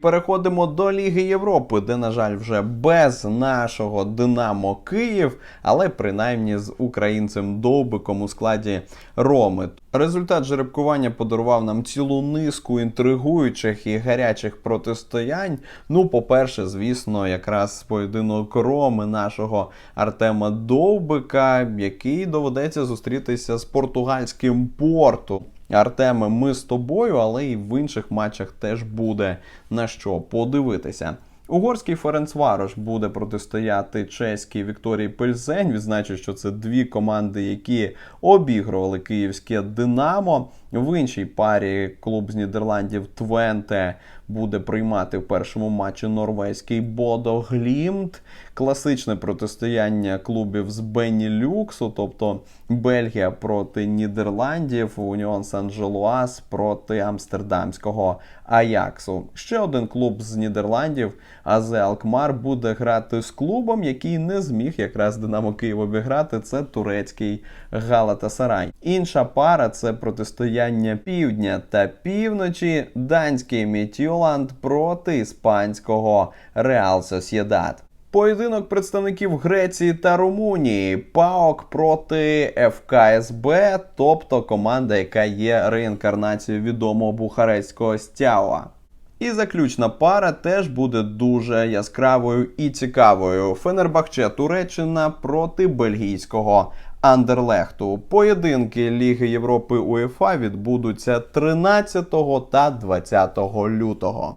Переходимо до Ліги Європи, де, на жаль, вже без нашого Динамо Київ, але принаймні з українцем Довбиком у складі Роми. Результат жеребкування подарував нам цілу низку інтригуючих і гарячих протистоянь. Ну, по-перше, звісно, якраз поєдинок Роми нашого Артема Довбика, який доведеться зустрітися з португальським порту. Артеме, ми з тобою, але і в інших матчах теж буде на що подивитися. Угорський Ференцварош буде протистояти чеській Вікторії Пельзень. Відзначу, що це дві команди, які обігрували київське Динамо. В іншій парі клуб з Нідерландів Твенте буде приймати в першому матчі норвезький Бодо Глімт. Класичне протистояння клубів з Бенілюксу, тобто Бельгія проти Нідерландів, Уніон Сан-Желуас проти Амстердамського Аяксу. Ще один клуб з Нідерландів, АЗ Алкмар, буде грати з клубом, який не зміг якраз Динамо Київ обіграти. Це турецький Галатасарай. Інша пара це протистояння півдня та півночі. Данський Мітюланд проти іспанського Реал Сосєдад. Поєдинок представників Греції та Румунії. ПАОК проти ФКСБ, тобто команда, яка є реінкарнацією відомого бухарестського стяуа. І заключна пара теж буде дуже яскравою і цікавою. Фенербахче Туреччина проти бельгійського Андерлехту. Поєдинки Ліги Європи УЄФА відбудуться 13 та 20 лютого.